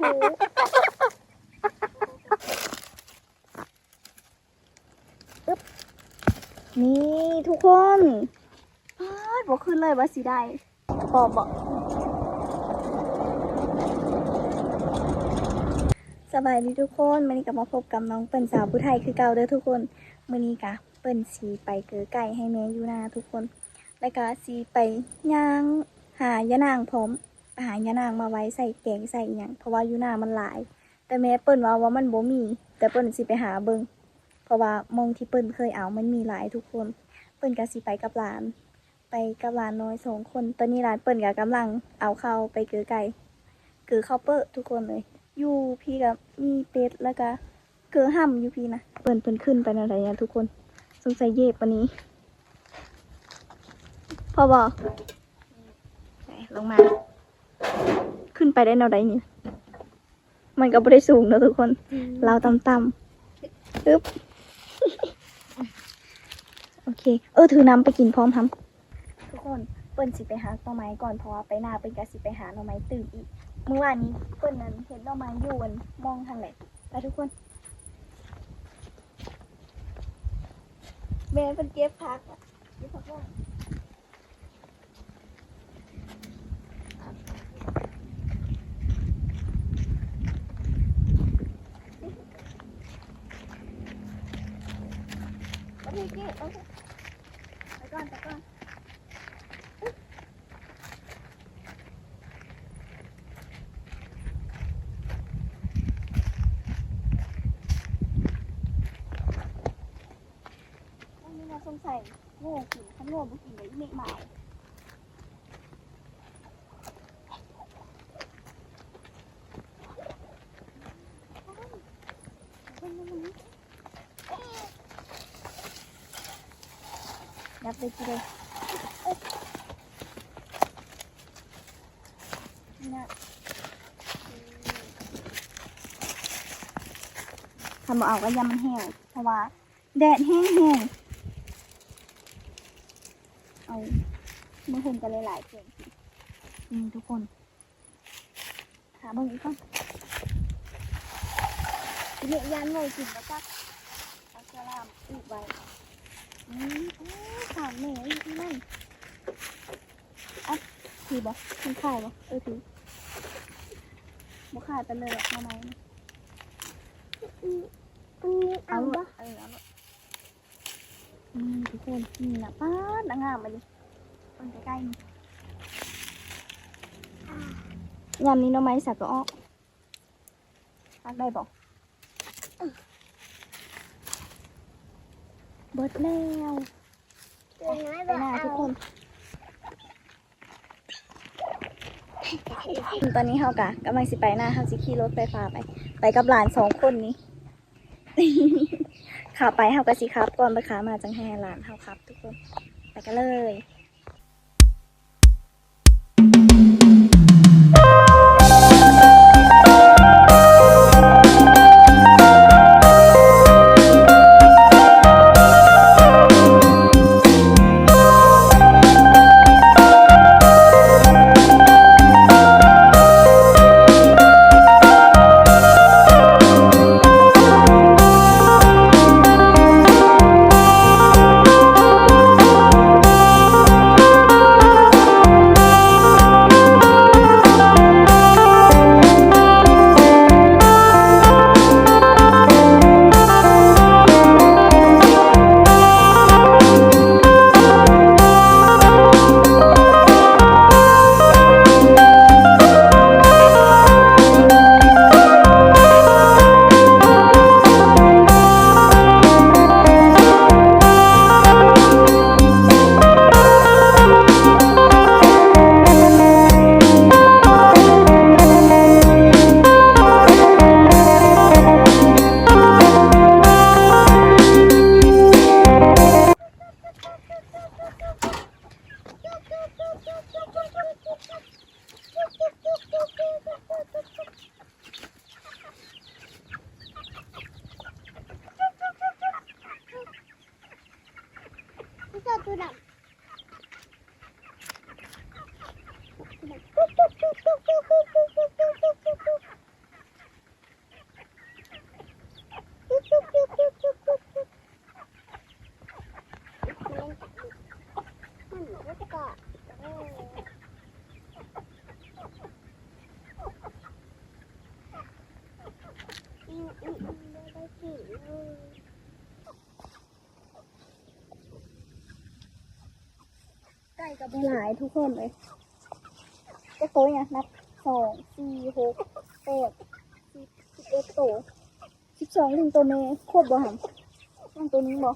หูอึ๊บนี่ทุกคนพาดบอกขึ้นเลยว่าสีได้ปอบอกสบายดีทุกคนวันนี้กลับมาพบกับน้องเปิ้นสาวผู้ไทยคือเก่าเด้อทุกคนมื้อนี้กะเปิ้นสีไปเกือไก่ให้แม่อยู่นาทุกคน แล้วก็สีไปย่างหายะนางพร้อม หายานางมาไว้ใส่แกงใส่อหยังเพราะว่ายูนามันหลาย แต่แม่เปิ้นว่าว่ามันบ่มี แต่เปิ้นสิไปหาเบิงเพราะว่ามองที่เปิ้นเคยเอามันมีหลายทุกคน เปิ้นก็สิไปกับหลาน ไปกับหลานน้อยสองคน ตอนนี้หลานเปิ้นก็กำลังเอาเข้าไปเกือไก่เกือข้าวเปิ้ทุกคนเลยอยู่พี่กับมีเป็ดแล้วก็เกือห่ำอยู่พี่นะเปิ้นเปิ้นขึ้นไปนั่นะทุกคนสงสัยเย็บวันนี้พอบอกลงมา ขึ้นไปได้แนวใดนี่ มันก็ไม่ได้สูงนะทุกคน เราต่ำๆปึ๊บ โอเค เออ ถือน้ำไปกินพร้อมทำทุกคนเปิ้นสิไปหาหน่อไม้ก่อนเพราะว่าไปหน้าเป็นกสิไปหาหน่อไม้ตื่นอีก เมื่อวานนี้เปิ้นนั้นเห็นหน่อไม้อยู่อันมองทางไหนไปทุกคนแม่เป็นเก็บผักอะเก็บผักบ้างโอเคเก็บโอเคไปก่อนไปก่อนอึ๊บวันนี้เราสงสัยโง่ กินถ้าโง่บุกินเลยอีเมฆหมายับไปทีเลยนี่นะทำเอาก็ยำมันแห้งเพราะว่าแดดแห้งๆ เอาเมื่อเห็นกันหลายๆเสียงนี่ทุกคน หาเบิ่งอีกก่อนทีนี้ยันเลยกินแล้วก็เอาเสื้อลามอีกไว้อืมโอ้สามแม่อยู่ที่นั่นอะถือบ่คุณขายบ่เออถือบ่ขายไปเลยทำไมนะเอาลูกเออเอาลูกนี่ทุกคนนี่นะป้าดนางงามมาดิ ต้นใกล้ๆนี่ยามนี้หน้องไม้สักก็ออกพักได้บอกเบิดแล้วไปหน้าทุกคน ตอนนี้เฮากะกำลังสิไปหน้าเฮาสิขี่รถไฟฟ้าไป ไปกับหลานสองคนนี้ ขาไปเฮากะสิครับ ก่อนไปขามาจังแห่หลานเฮาครับ ทุกคน ไปกันเลย thank you กับหลายทุกคนเลยจะโต๊ะเนี่ยนับสองสี่หกแปดสิบสิบเอ็ดโต๊ะสิบสองลิงตัวเมย์ครบบ่หันยังตัวนี้บ่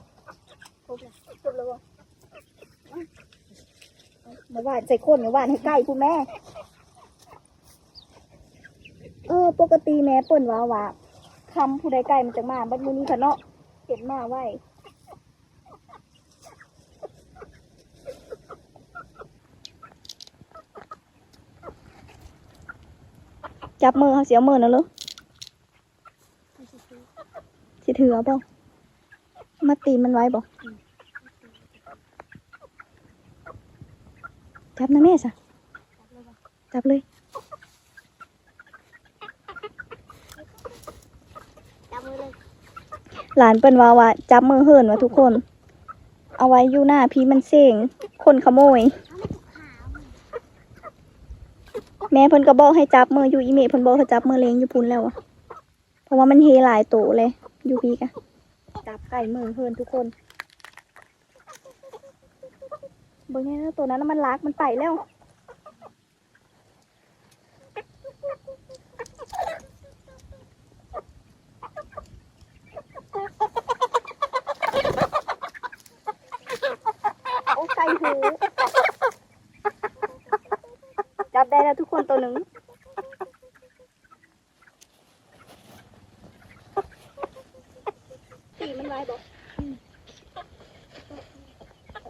ครบแล้วครบแล้วบ่เดี๋ยวหวานใส่คนเดี๋ยวหวานให้ใกล้คุณแม่ เออ ปกติแม่เปิ่นว่าว่าคำผู้ใดไก่มันจะมาบัดมือนี้ค่ะเนาะเห็นมาไว้ จับมือเขาเสียมือนะลูกสิถือเอาบ่มาตีมันไว้บ่จับนะแม่สะจับเลยจับเลยหลานเปิ้นว่าว่าจับมือเหินว่าทุกคน เอาไว้อยู่หน้าพี่มันเสี่งคนขโมย แม่เพิ่นก็บอกให้จับมืออยู่อีเมเพิ่นบอกให้จับมือเลงอยู่พุ่นแล้วอะเพราะว่ามันเฮหลายโตเลย อยู่พี่กะจับไก่มือเหินทุกคนเบิ่งแน่นะตัวนั้นนะมันลากมันไปแล้ว โอ้ใส่หู จับได้แล้วทุกคนตัวหนึ่งปีมันไว้บอก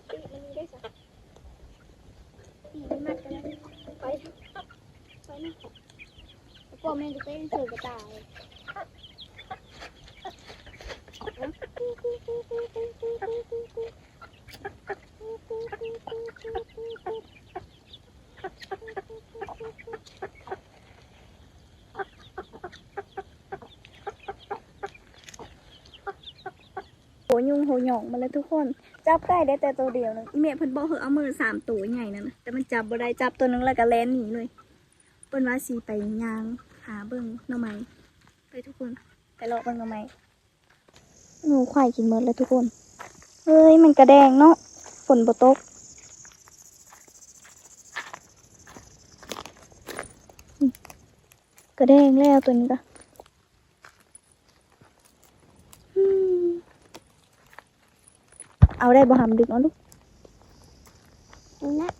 ปีมันได้สักปีมันมัดกันแล้ว ไปไปนะพ่อแม่จะเต้นเสือกระต่ายโหยุงโหหยองมาเลยทุกคน จับไก่ได้แต่ตัวเดียวนึงอีเมเพิ่นบอกเหอเอามือสามตัวใหญ่นั่นนะแต่มันจับบ่ได้จับตัวนึงแล้วก็แล่นหนีเลยเปิ้นว่าสีไปยางหาเบิ่งหน่อไม้ไปทุกคนไปเลาะเบิ่งหน่อไม้หนูควายกินหมดเลยทุกคนเฮ้ยมันกระแดงเนาะฝนบ่ตกกระแดงแล้วตัวนี้ก็อืม เอาได้บ่หำดึกเอาลูกนี่นะ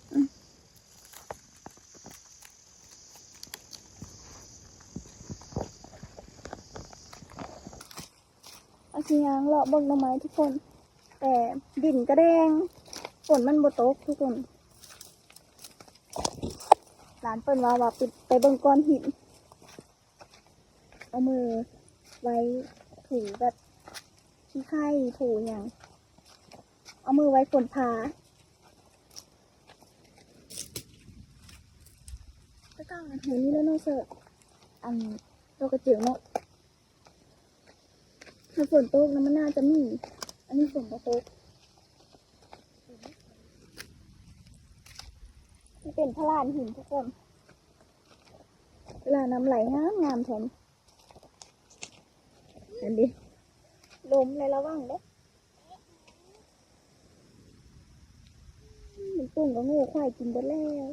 เอาสิยางเลาะเบิ่งหน่อไม้ทุกคน แต่ดินกระแดงฝนมันบ่ตกทุกคนหลานเปิ้นว่าว่าไปไปเบิ่งก้อนหิน เอามือไว้ถูแบบขี้ไข่ถูอย่าง เอามือไว้ฝนพาก็ต้องอันหูนี่แล้วเนาะเสิร์ฟอันตัวกระจียวเนาะถ้าฝนตกนะมันน่าจะมี อันนี้ฝนบ่ตกมันเป็นพลานหินทุกคนเวลาน้ำไหลงามงามแทนอันนี้ลมในระหว่างเด้อ มันตุ่งก็โงูควายกินไปแล้ว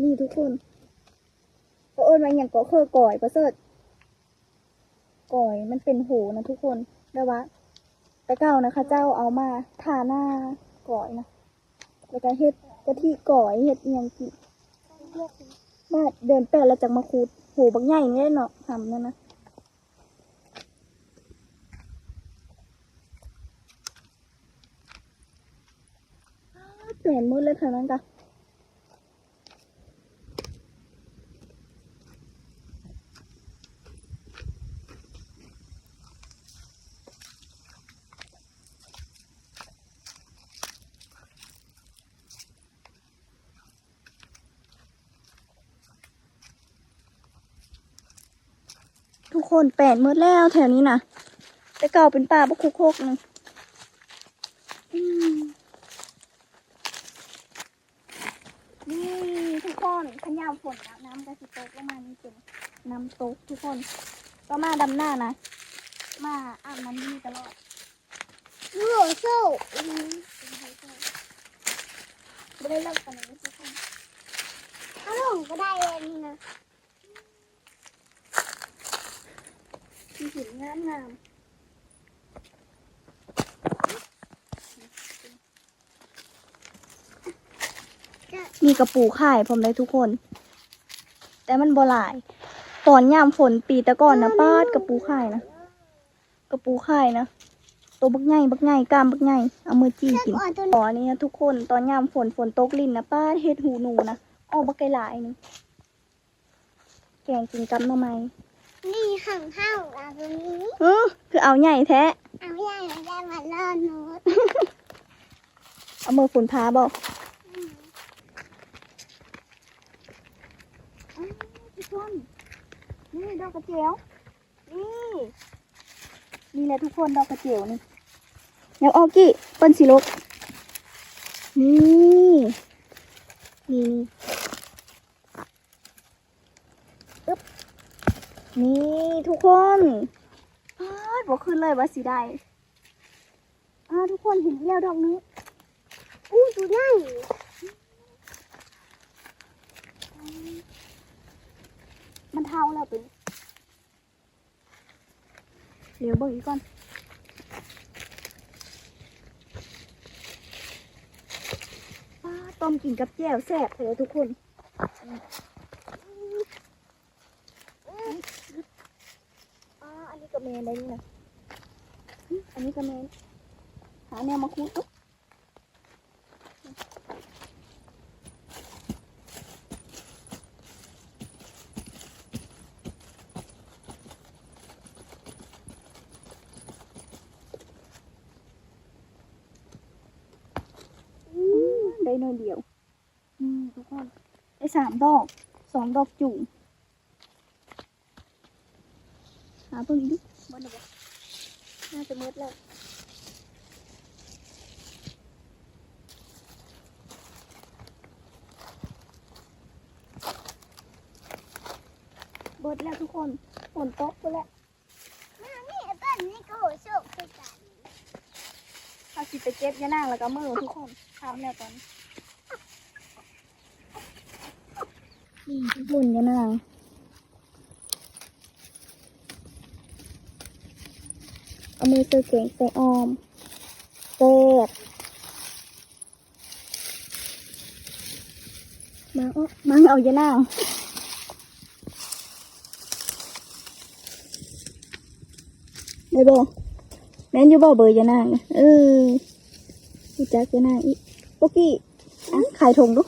นี่ทุกคนเขาเอิ้นว่าอย่างก็เคอก่อยประเสริฐก่อยมันเป็นหูนะทุกคนแต่ว่าแต่เก้านะคะ เจ้าเอามาทาหน้าก่อยนะแล้วก็เฮ็ดกะทิก่อยเฮ็ดเอียงกินมาเดินแปดแล้วจากมาคูดโหบางใหญ่นี่ได้เนาะทำนั่นนะอ้าว เปลี่ยนมืดเลยท่านั้นจ้ะทุกคนแปดมืดแล้วแถวนี้นะแต่เก่าเป็นป่าบกคุกโคกนึงอืมนี่ทุกคนขยามฝนนะน้ำกระสิตกแล้วมานี่เป็นน้ำตกทุกค น ก็มาดำหน้านะ มาอาบน้ำนี่ตลอดโอ้โซ่อืมไม่ได้เลิกกันเลยทุกคนเอาลงก็ได้เองนี่นะมีหินงามงามจะมีกระปูข่ายผมเลยทุกคน แต่มันบ่หลาย ตอนยามฝนปีแตะก่อนนะป้าดกระปูข่ายนะกระปูข่ายนะตัวบักใหญ่บักใหญ่กล้ามบักใหญ่เอามือจี้กินก่อนตัวตอนนี้นะทุกคนตอนยามฝนฝนตกลิ่นนะป้าดเฮ็ดหูหนูนะออกบักไกลหลายหนึงแกงกินกับหน่อไม้นี่ห่างห้าวอะตรงนี้เออคือเอาใหญ่แท้เอาไม่ได้ไม่ได้มาล่อหนูเอามือฝุ่นพาบอกทุกคน นี่ดอกกระเจียว นี่ นี่แหละทุกคนดอกกระเจียวนี่เดี๋ยวออกกี้เปิ้นสิลกนี่นี่อึ๊บนี่ทุกคนพาดบอกขึ้นเลยว่าสีได้อ่าทุกคนเห็นแล้วดอกนี้อู้ดูได้ มัน เท่าแล้วเป็นเดี๋ยวเบิ่งอีกก่อนต้มกินกับแจ่วแซ่บเลยทุกคนอันนี้ก็เมนได้นี่นะอันนี้ก็เมนหาแนวมาคูดอุ๊บอื้อได้หน่อยเดียวนี่ทุกคนได้สามดอก สองดอกจุ่มหาเพิ่งอีกดิมันหรอน่าจะมืดแล้วเบิดแล้วทุกคนฝนตกไปแล้วนี่ต้นนี้ก็โหโซ่คือกันเอาสิไปเก็บยะนางแล้วก็มือทุกคนทำแล้วตอนนี้ นี่ทุกคนยะเอามือซื้อเก่งใส่ออมเจ็บมาเอามาเอาอยะนางได้บ่แม่นอยู่บ่เบอร์อยานางน่ะเออพี่จักอย่านางอีกโปกกี้อะขายถงดู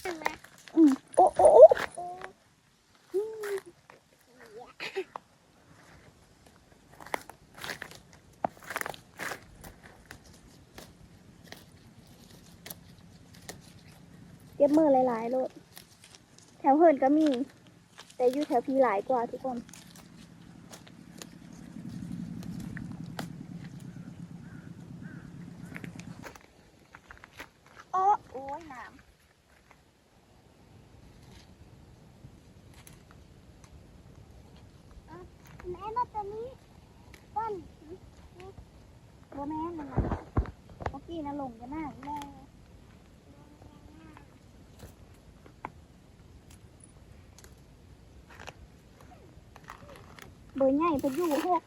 ใช่ไหม อืมโอ้โอ้โอ้ โอ้ เก็บมือหลายๆโลดแถวเฮินก็มี แต่อยู่แถวพีหลายกว่าทุกคนโอ้โอ้ยน้ำแม่มาตัวนี้ต้นำบ่แม่มันนะโปกกี้นะลงยานาแม่ เบอร์ใหญ่เป็นอยู่หก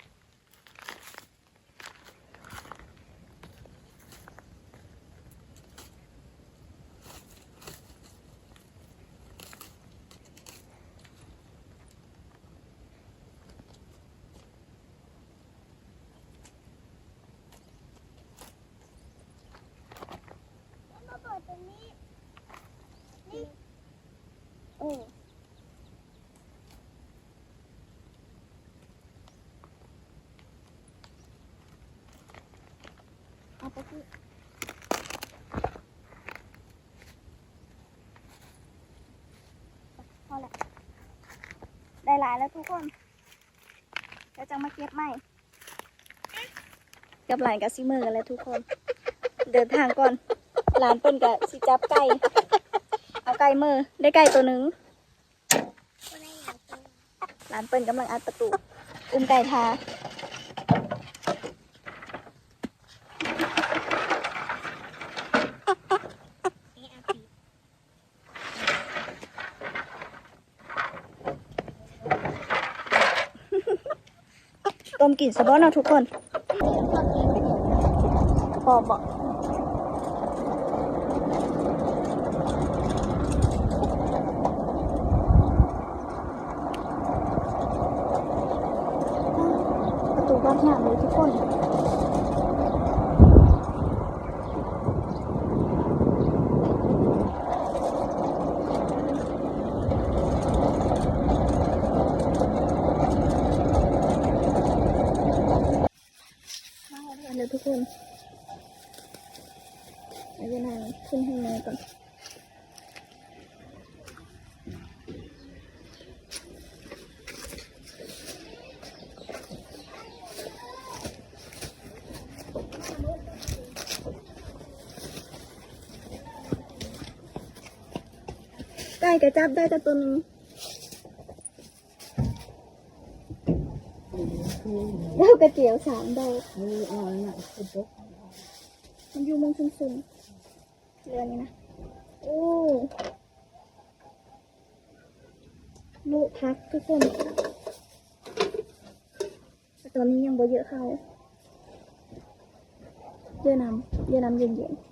มาเปิดตัวนี้ นี่ เออเอาไปที่พอแล้ว ได้หลายแล้วทุกคนเดี๋ยวจะมาเก็บใหม่กับหลานกับซิมือกันแล้วทุกคน เดินทางก่อนหลานเปิ้นกับซิจับไก่เอาไก่เมอร์ได้ไก่ตัวหนึ่งหลางตัวร้านเปิ้ลกำลังอัดประตูอุ้มไก่ทา นี่อาปี ต้ มกลิ่นสะบ้อนเนาะทุกคนพอบอกประตูบ้านหนามเลยทุกคน มาแล้วเดี๋ยวทุกคนเอาเวลาขึ้นให้แม่ก่อน ไก่กระจับได้แต่ตัวนึงแล้วกระเจียวสามดอกมันอยู่มุมสูงๆเรือนี้นะโอ้ลูกพักทุกคนแต่ตอนนี้ยังบ่เยอะเขา ยอะน้ำเยอะน้ำเย็นๆ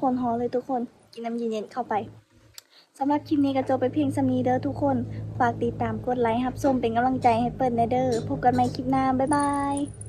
คนหอเลยทุกคน กินน้ำเย็นๆเข้าไปสำหรับคลิปนี้ก็จบไปเพียงสำนีเด้อทุกคน ฝากติดตามกดไลค์ครับชมเป็นกำลังใจให้เปิดเนเดอร์พบกันใหม่คลิปหน้า บ๊ายบาย